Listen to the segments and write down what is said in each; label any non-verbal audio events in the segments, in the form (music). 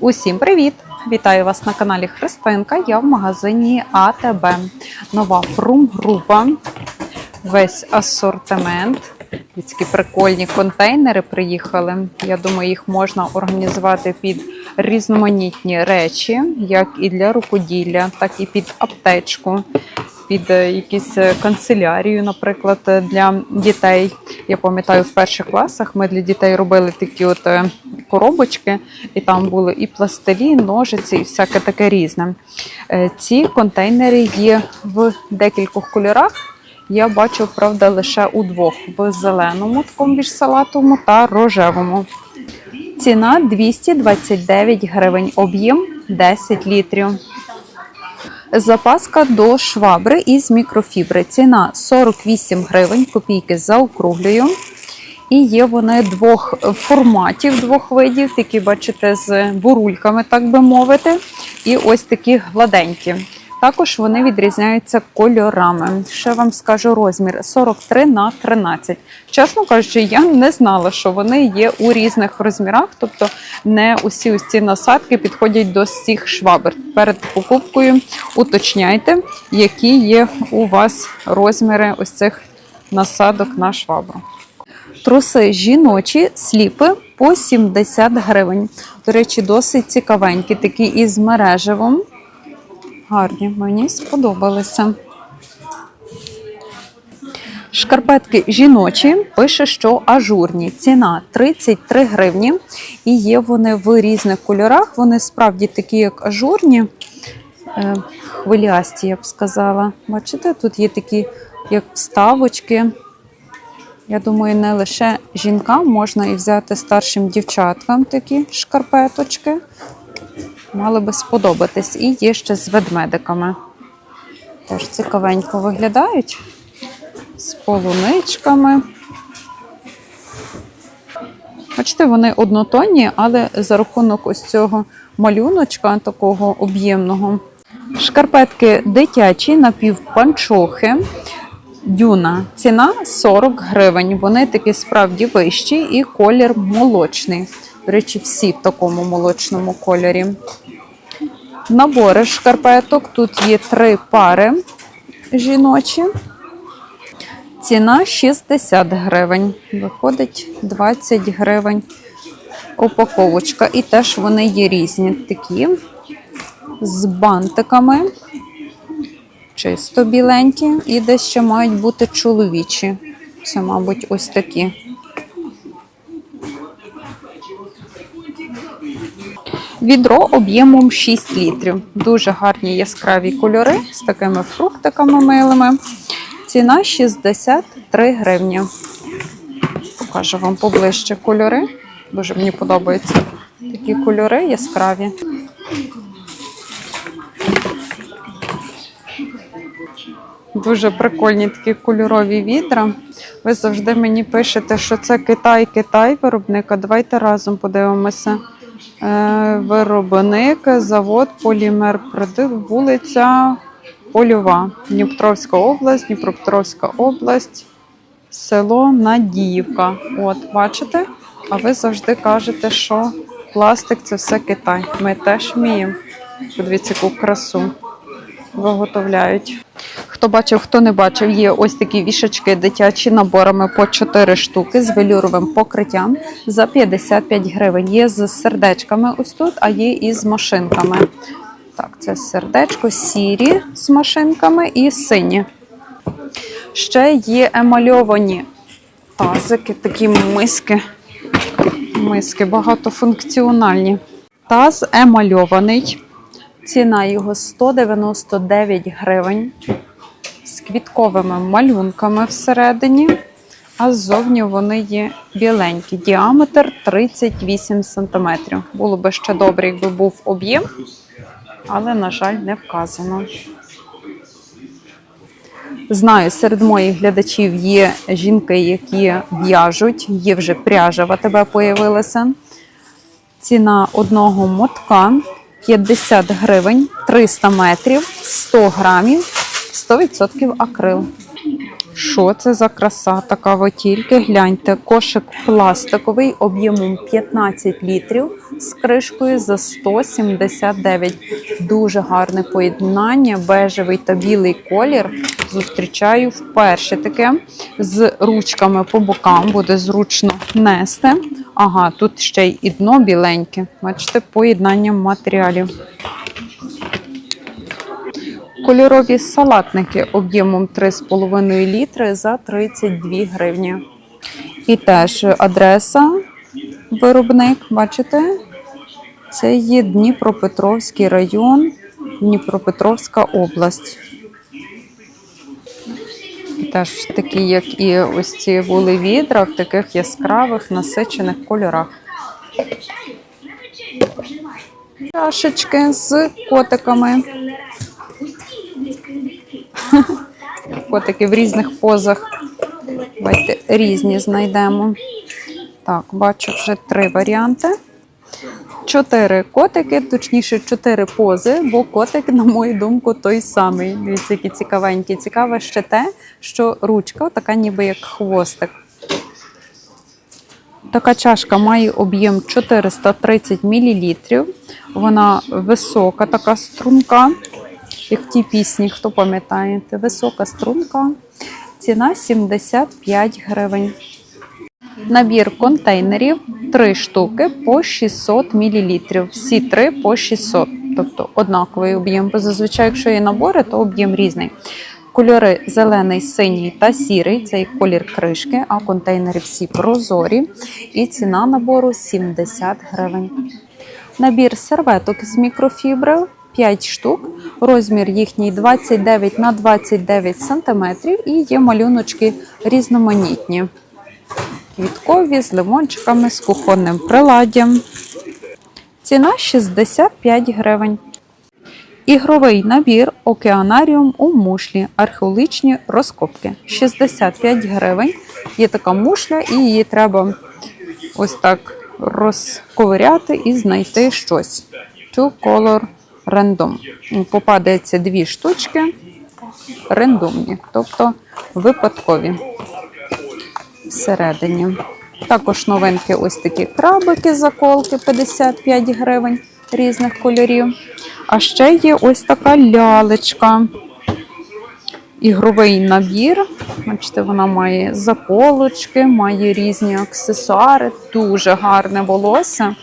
Усім привіт! Вітаю вас на каналі Христинка. Я в магазині АТБ. Нова фрум-група. Весь асортимент. Такі прикольні контейнери приїхали. Я думаю, їх можна організувати під різноманітні речі, як і для рукоділля, так і під аптечку, під е, якісь е, канцелярію, наприклад, для дітей. Я пам'ятаю, в перших класах ми для дітей робили такі от е, коробочки, і там були і пластилі, ножиці, і всяке таке різне. Е, Ці контейнери є в декількох кольорах. Я бачу, правда, лише у двох: в зеленому, такому більш салатовому та рожевому. Ціна 229 гривень, об'єм 10 літрів. Запаска до швабри із мікрофібри. Ціна 48 гривень, копійки заокруглюю. І є вони двох форматів, двох видів, такі, бачите, з бурульками, так би мовити. І ось такі гладенькі. Також вони відрізняються кольорами. Ще вам скажу розмір 43 на 13. Чесно кажучи, я не знала, що вони є у різних розмірах, тобто не усі ось ці насадки підходять до всіх швабр. Перед покупкою уточняйте, які є у вас розміри ось цих насадок на швабру. Труси жіночі, сліпи по 70 гривень. До речі, досить цікавенькі, такі із мережевим. Гарні, мені сподобалися. Шкарпетки жіночі, пише, що ажурні. Ціна 33 гривні. І є вони в різних кольорах. Вони справді такі, як ажурні, е, хвилясті, я б сказала. Бачите, тут є такі, як вставочки. Я думаю, не лише жінкам можна і взяти старшим дівчаткам такі шкарпеточки. Мали би сподобатись. І є ще з ведмедиками. Теж цікавенько виглядають. З полуничками. Бачите, вони однотонні, але за рахунок ось цього малюночка, такого об'ємного. Шкарпетки дитячі, напівпанчохи. Дюна. Ціна 40 гривень. Вони такі справді вищі і колір молочний. До речі, всі в такому молочному кольорі. Набори шкарпеток. Тут є три пари жіночі. Ціна 60 гривень. Виходить 20 гривень упаковочка. І теж вони є різні такі з бантиками. Чисто біленькі, і десь ще мають бути чоловічі. Це, мабуть, ось такі. Відро об'ємом 6 літрів. Дуже гарні яскраві кольори з такими фруктиками милими. Ціна 63 гривні. Покажу вам поближче кольори. Дуже мені подобаються такі кольори яскраві. Дуже прикольні такі кольорові відра. Ви завжди мені пишете, що це Китай, Китай виробника. Давайте разом подивимося. Е, Виробник, завод, полімер, вулиця Польова, Дніпропетровська область, Дніпропетровська область, село Надіївка. От, бачите? А ви завжди кажете, що пластик це все Китай. Ми теж вміємо. Подивіться, яку красу виготовляють. Хто бачив, хто не бачив, є ось такі вішачки дитячі наборами по 4 штуки з велюровим покриттям за 55 гривень. Є з сердечками ось тут, а є і з машинками. Так, це сердечко, сірі з машинками і сині. Ще є емальовані тазики, такі миски. Миски багатофункціональні. Таз емальований. Ціна його 199 гривень квітковими малюнками всередині, а ззовні вони є біленькі. Діаметр 38 см. Було би ще добре, якби був об'єм, але, на жаль, не вказано. Знаю, серед моїх глядачів є жінки, які в'яжуть, є вже пряжа в АТБ появилася. Ціна одного мотка 50 гривень, 300 метрів, 100 грамів, 100% акрил. Що це за краса? Така ви тільки гляньте. Кошик пластиковий об'ємом 15 літрів з кришкою за 179. Дуже гарне поєднання, бежевий та білий колір. Зустрічаю вперше таке з ручками по бокам, буде зручно нести. Ага, тут ще й дно біленьке. Бачите, поєднання матеріалів. Кольорові салатники об'ємом 3,5 літри за 32 гривні. І теж адреса виробник, бачите? Це є Дніпропетровський район, Дніпропетровська область. І теж такі, як і ось ці були відра, в таких яскравих насичених кольорах. Чашечки з котиками. (laughs) Котики в різних позах. Давайте різні знайдемо. Так, бачу вже три варіанти. Чотири котики, точніше, чотири пози, бо котик, на мою думку, той самий. Дивіться, які цікавенькі. Цікаве ще те, що ручка така ніби як хвостик. Така чашка має об'єм 430 мл. Вона висока, така струнка, як в тій пісні, хто пам'ятаєте, висока струнка. Ціна 75 гривень. Набір контейнерів 3 штуки по 600 мл. Всі три по 600, тобто однаковий об'єм. Бо зазвичай, якщо є набори, то об'єм різний. Кольори зелений, синій та сірий це і колір кришки, а контейнери всі прозорі. І ціна набору 70 гривень. Набір серветок з мікрофібри 5 штук. Розмір їхній 29 на 29 см і є малюночки різноманітні. Квіткові з лимончиками, з кухонним приладдям. Ціна 65 гривень. Ігровий набір Океанаріум у мушлі. Археологічні розкопки. 65 гривень. Є така мушля, і її треба ось так розковиряти і знайти щось. Two color random. Попадається дві штучки рандомні, тобто випадкові всередині. Також новинки ось такі крабики, заколки 55 гривень різних кольорів. А ще є ось така лялечка. Ігровий набір. Бачите, вона має заколочки, має різні аксесуари, дуже гарне волосся.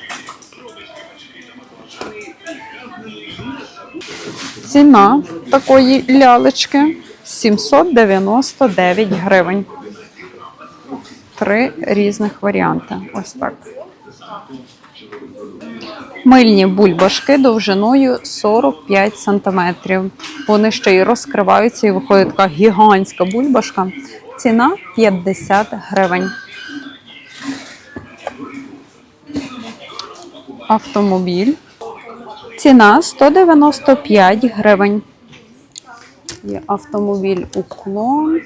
Ціна такої лялечки 799 гривень. Три різних варіанти. Ось так. Мильні бульбашки довжиною 45 см. Вони ще й розкриваються і виходить така гігантська бульбашка. Ціна 50 гривень. Автомобіль. Ціна 195 гривень. Є автомобіль уклон,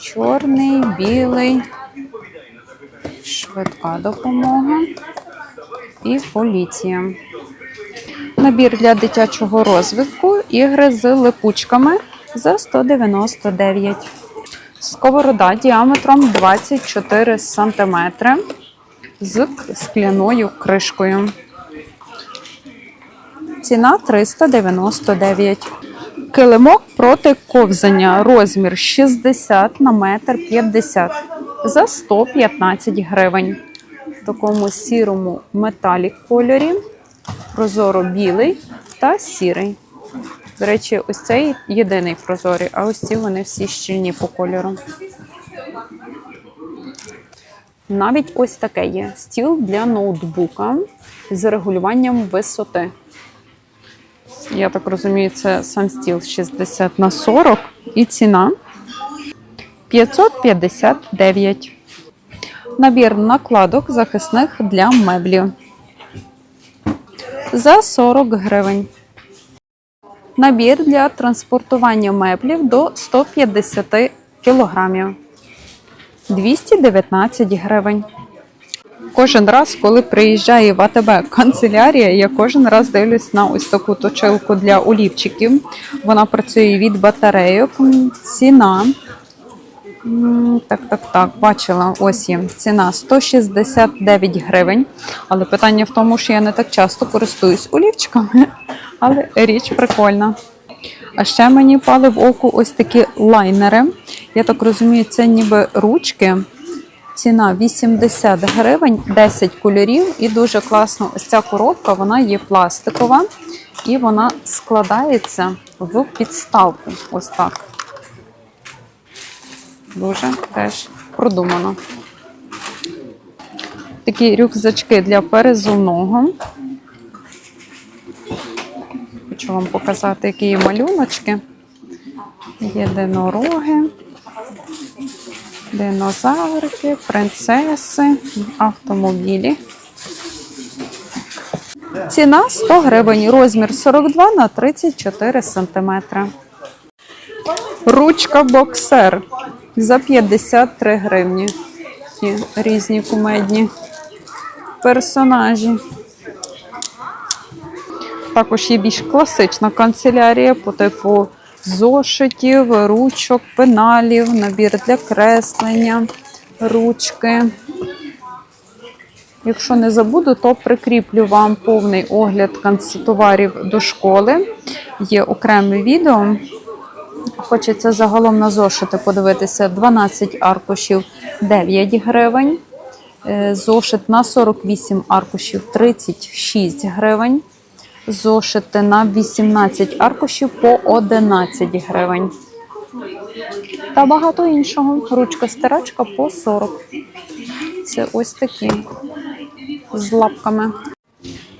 чорний, білий, швидка допомога і поліція. Набір для дитячого розвитку, ігри з липучками за 199. Сковорода діаметром 24 см з скляною кришкою. Ціна 399. Килимок проти ковзання. Розмір 60 на метр 50 за 115 гривень. В такому сірому металі кольорі. Прозоро білий та сірий. До речі, ось цей єдиний прозорий, а ось ці вони всі щільні по кольору. Навіть ось таке є стіл для ноутбука з регулюванням висоти. Я так розумію, це сам стіл 60 на 40 і ціна 559. Набір накладок захисних для меблів за 40 гривень. Набір для транспортування меблів до 150 кілограмів 219 гривень. Кожен раз, коли приїжджає в АТБ канцелярія, я кожен раз дивлюсь на ось таку точилку для олівчиків. Вона працює від батарейок. Ціна Так, так, так, бачила, ось є ціна 169 гривень. Але питання в тому, що я не так часто користуюсь олівчиками, (laughs) але річ прикольна. А ще мені пали в око ось такі лайнери. Я так розумію, це ніби ручки. Ціна 80 гривень, 10 кольорів, і дуже класно. Ось ця коробка, вона є пластикова і вона складається в підставку. Ось так. Дуже теж продумано. Такі рюкзачки для перезувного. Хочу вам показати, які є малюночки. Єдинороги, динозаврики, принцеси, автомобілі. Ціна 100 гривень, розмір 42 на 34 сантиметри. Ручка боксер за 53 гривні. Такі різні кумедні персонажі. Також є більш класична канцелярія по типу зошитів, ручок, пеналів, набір для креслення, ручки. Якщо не забуду, то прикріплю вам повний огляд канцтоварів до школи. Є окреме відео. Хочеться загалом на зошити подивитися 12 аркушів 9 гривень. Е, Зошит на 48 аркушів 36 гривень. Зошити на 18 аркушів по 11 гривень. Та багато іншого. Ручка стирачка по 40. Це ось такі з лапками.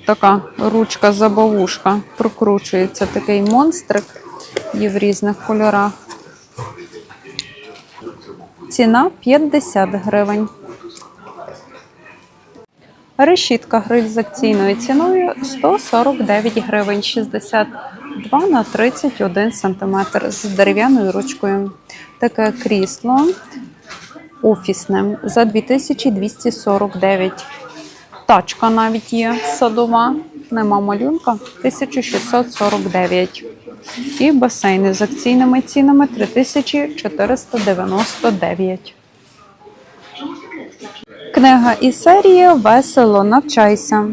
Така ручка-забавушка. Прокручується такий монстрик. Є в різних кольорах. Ціна 50 гривень. Решітка гриль з акційною ціною 149 гривень 62 на 31 сантиметр з дерев'яною ручкою. Таке крісло офісне за 2249. Тачка навіть є садова, нема малюнка 1649. І басейни з акційними цінами 3499. Книга із серії Весело навчайся.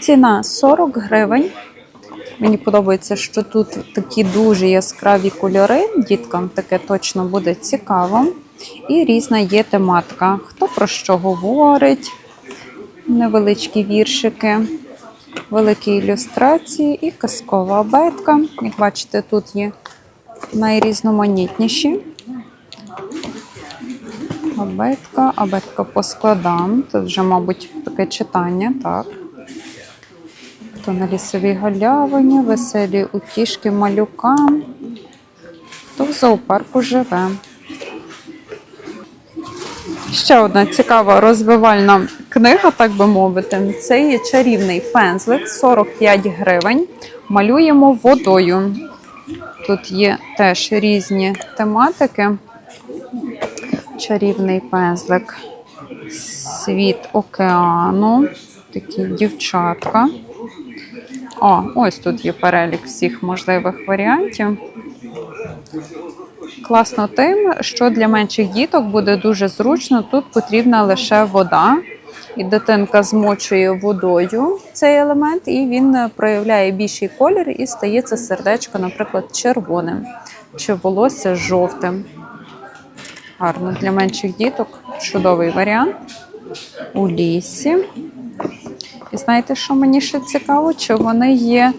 Ціна 40 гривень. Мені подобається, що тут такі дуже яскраві кольори. Діткам таке точно буде цікаво. І різна є тематика. Хто про що говорить, невеличкі віршики, великі ілюстрації і казкова абетка. Як бачите, тут є найрізноманітніші. Абетка, абетка по складам. Тут вже, мабуть, таке читання, так. Хто на лісовій галявині, веселі утішки малюкам. Хто в зоопарку живе. Ще одна цікава розвивальна книга, так би мовити. Це є чарівний пензлик 45 гривень. Малюємо водою. Тут є теж різні тематики. Чарівний пензлик. Світ океану. Такі дівчатка. О, ось тут є перелік всіх можливих варіантів. Класно тим, що для менших діток буде дуже зручно. Тут потрібна лише вода. І дитинка змочує водою цей елемент, і він проявляє більший колір і стає це сердечко, наприклад, червоним чи волосся жовтим. Гарно для менших діток. Чудовий варіант. У лісі. І знаєте, що мені ще цікаво? Чи вони є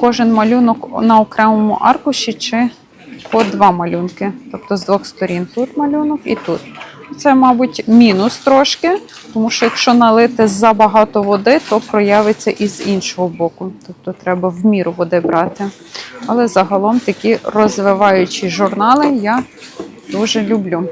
кожен малюнок на окремому аркуші, чи по два малюнки. Тобто з двох сторін. Тут малюнок і тут. Це, мабуть, мінус трошки, тому що якщо налити забагато води, то проявиться і з іншого боку. Тобто треба в міру води брати. Але загалом такі розвиваючі журнали я дуже люблю.